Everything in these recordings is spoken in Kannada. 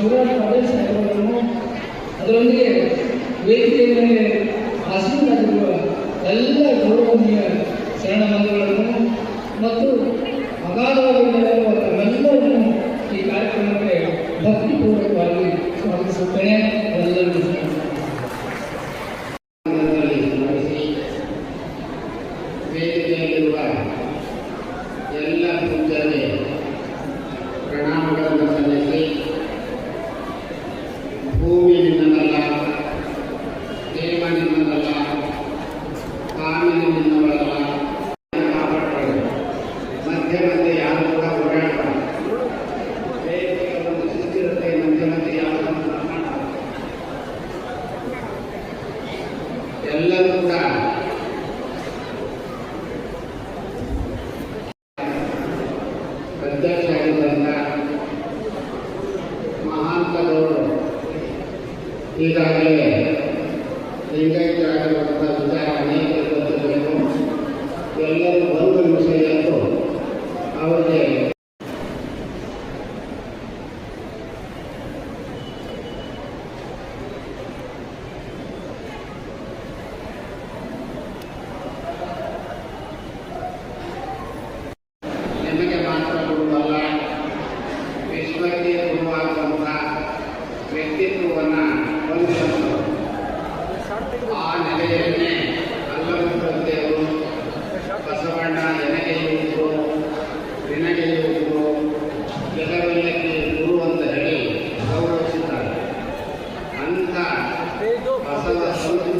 ಶಿವರಾಜ ಕಾಲೇಜ್ ಸಾಹೇಬರನ್ನು ಅದರೊಂದಿಗೆ ವೇದಿಕೆಯ ಮೇಲೆ ಆಶೀರ್ವಾದವಿರುವ ಎಲ್ಲ ಗೌರವನೀಯ ಮಂದಿಗಳನ್ನು ಮತ್ತು ಅಗಾಧವಾಗಿ ನಡೆಯುವ ತಮ್ಮೆಲ್ಲರನ್ನು ಈ ಕಾರ್ಯಕ್ರಮಕ್ಕೆ ಭಕ್ತಿಪೂರ್ವಕವಾಗಿ ಸ್ವಾಗತಿಸುತ್ತೇನೆ. ಅಧ್ಯಕ್ಷರಾಗಿದ್ದಂಥ ಮಹಾಂತರವರು ಈಗಾಗಲೇ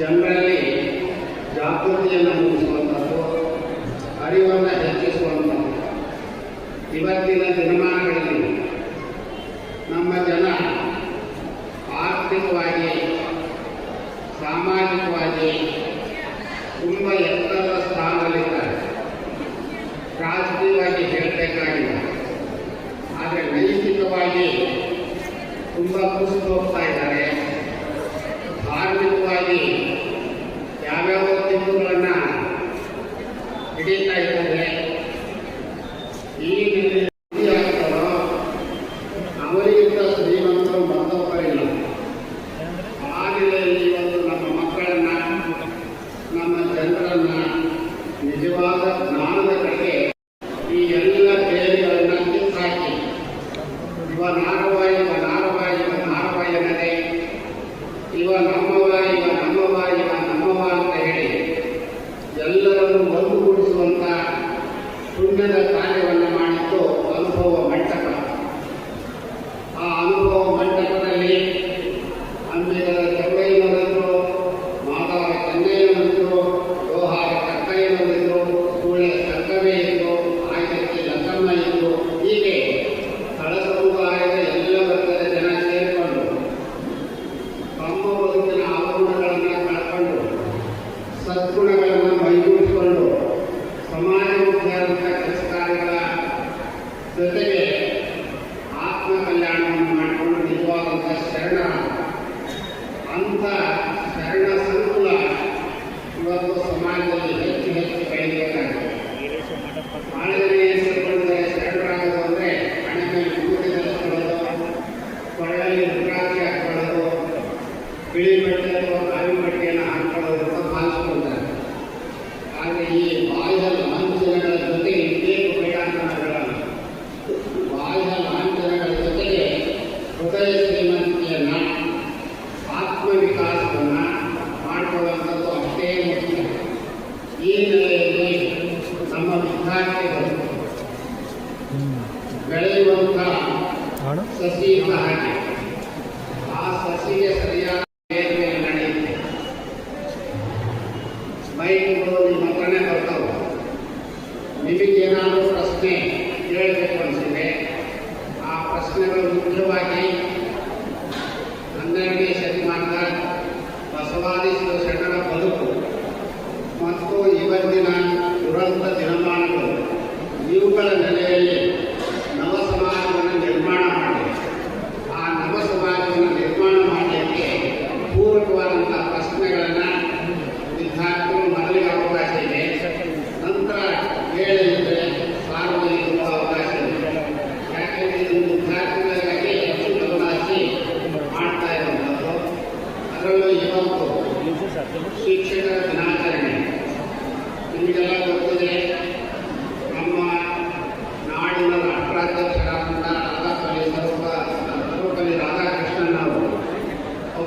ಜನರಲ್ಲಿ ಜಾಗೃತಿಯನ್ನು ಮೂಡಿಸುವಂಥದ್ದು, ಅರಿವನ್ನು ಹೆಚ್ಚಿಸುವಂಥದ್ದು. ಇವತ್ತಿನ ದಿನಮಾನಗಳಲ್ಲಿ ನಮ್ಮ ಜನ ಆರ್ಥಿಕವಾಗಿ, ಸಾಮಾಜಿಕವಾಗಿ ತುಂಬ ಎತ್ತರದ ಸ್ಥಾನದಲ್ಲಿದ್ದಾರೆ. ರಾಜಕೀಯವಾಗಿ ಹೇಳಬೇಕಾಗಿಲ್ಲ. ಆದರೆ ನೈತಿಕವಾಗಿ ತುಂಬ ಕುಸಿದು ಹೋಗ್ತಾ ವಸ್ತುಗಳನ್ನ ಹಿಡಿತಾ ಇದ್ದಾರೆ ಈ ಆ ನಮ್ಮ ಮಕ್ಕಳನ್ನ ನಮ್ಮ ಜನರನ್ನ ನಿಜವಾದ ಜ್ಞಾನ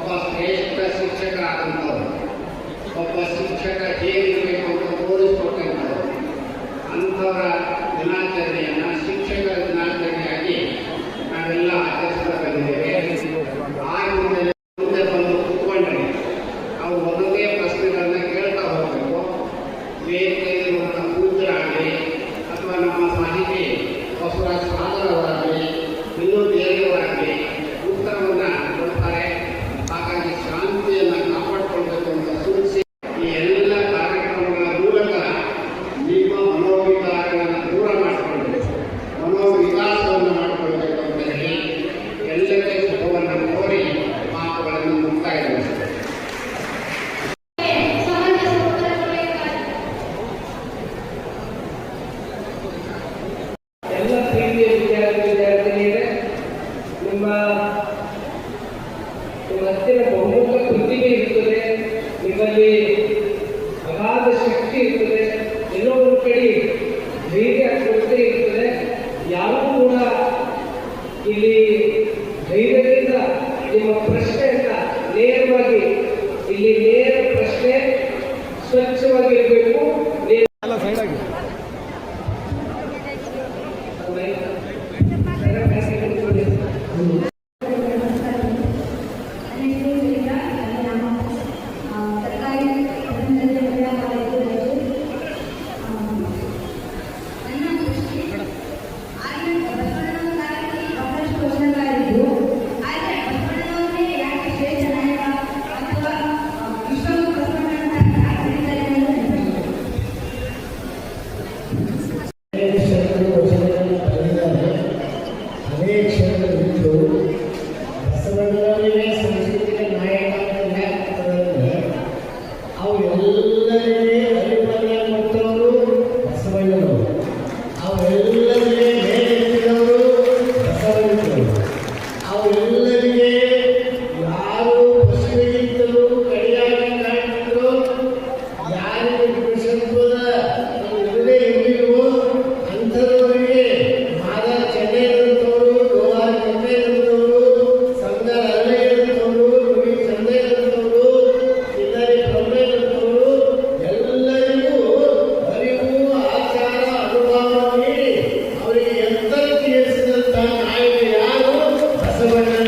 ಒಬ್ಬ ಶ್ರೇಷ್ಠ ಶಿಕ್ಷಕ ಆದಂಥವ್ರು ಒಬ್ಬ ಶಿಕ್ಷಕ ಹೇಗಿರಬೇಕು ಅಂತ ತೋರಿಸ್ಕೊಟ್ಟಂಥವ್ರು ಅಂಥವರ ದಿನಾಚರಣೆಯನ್ನು en la Thank you.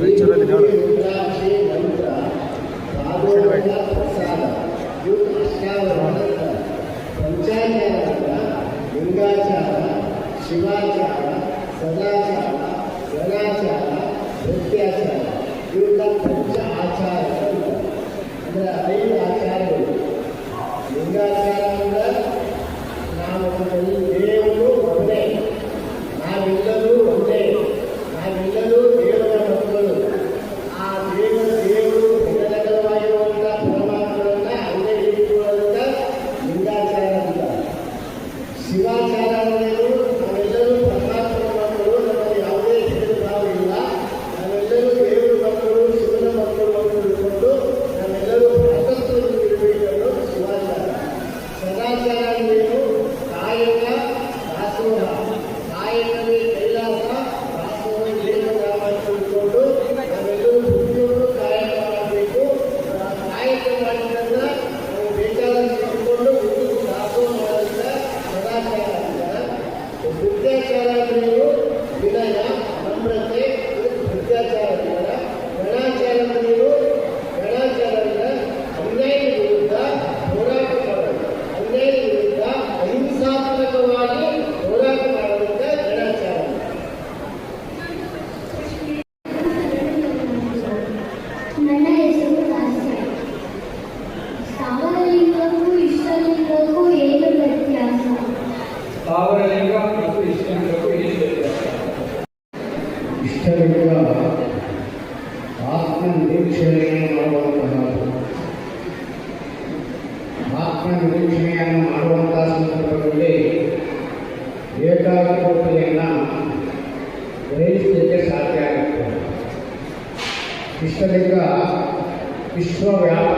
Naturally developed. Shivachara ಸದಾಚಾರ ಗಣಾಚಾರ ಸತ್ಯಾಚಾರ ಇವುಗಳ ಪಂಚ ಆಚಾರ ಅಂದರೆ ಐದು ಆಚಾರಗಳು ಲಿಂಗಾಚಾರ ವಿಶ್ವವ್ಯಾಪ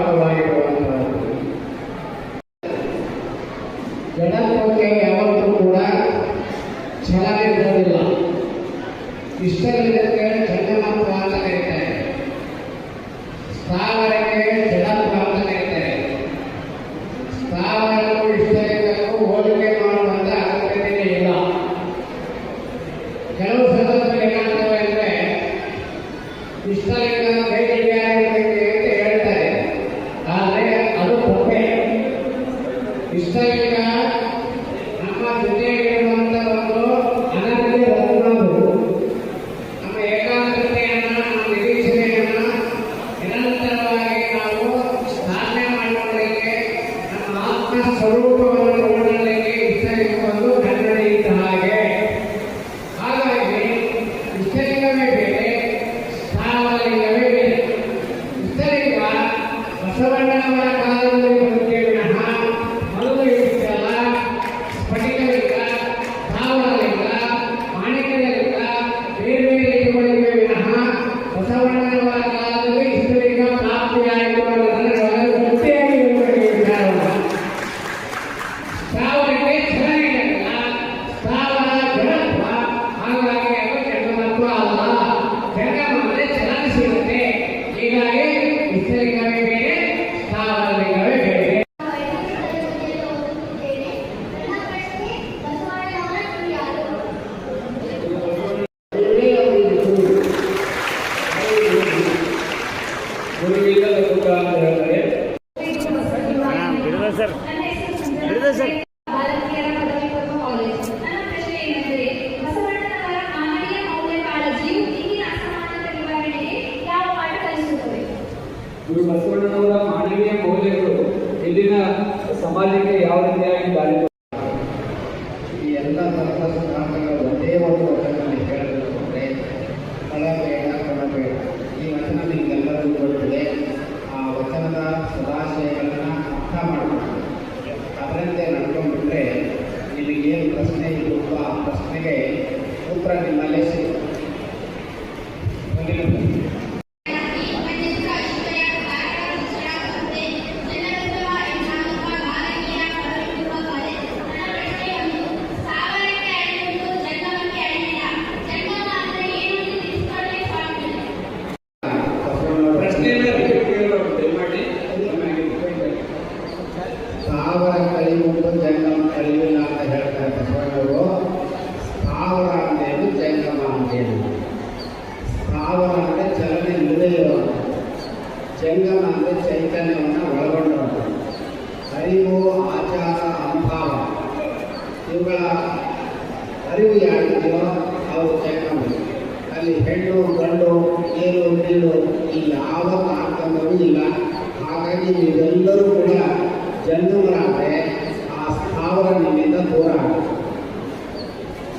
ನಮ್ಮಿಂದ ದೂರ ಆಗುತ್ತೆ.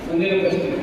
ಮುಂದಿನ ಪ್ರಶ್ನೆ.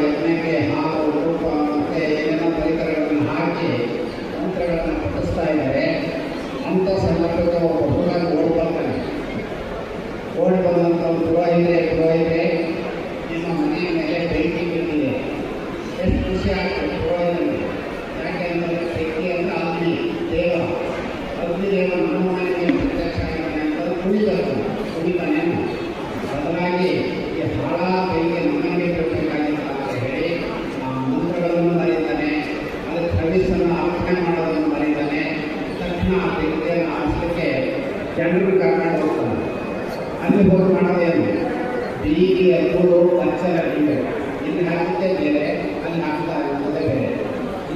ಯಜ್ಞಕ್ಕೆ ಹಾಲು ರೂಪ ಮತ್ತು ಏನೇನೋ ಪರಿಕರಗಳನ್ನು ಹಾಕಿ ಮಂತ್ರಗಳನ್ನು ಪಠಿಸ್ತಾ ಇದ್ದಾರೆ ಅಂಥ ಸಂದರ್ಭದ ಒಬ್ಬ ಹುಡುಗ ಓಡ್ ಬರ್ತಾನೆ ಓಡ್ ಬಂದಂಥ ಒಂದು ಪುರೋಹಿತರೆ ಪುರೋಹಿತರೆ ನಿಮ್ಮ ಮನೆಯ ಮೇಲೆ ಬೆಂಕಿ ಬಿದ್ದಿದೆ ಎಷ್ಟು ಖುಷಿ ಆಗ್ತದೆ ಪುರೋಹಿತರಿಗೆ ಯಾಕೆಂದರೆ ಬೆಂಕಿ ಅಂತ ಅಗ್ನಿ ದೇವ ಅಗ್ನಿದೇವನನ್ನು ಮೂರು ಮಾಡೋದೇನು ಬಿಳಿ ಮೂರು ಪಚ್ಚರ ಅಡಿಗೆ ಇಲ್ಲಿ ಹಾಕಿದ್ದೇ ಬೇರೆ ಅಲ್ಲಿ ಹಾಕ್ತಾ ಇರುವುದೇ ಬೇರೆ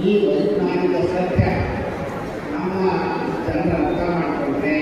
ಈ ವೈಜ್ಞಾನಿಕ ಸತ್ಯ ನಮ್ಮ ಜನರ ಅರ್ಥ ಮಾಡಿಕೊಂಡ್ರೆ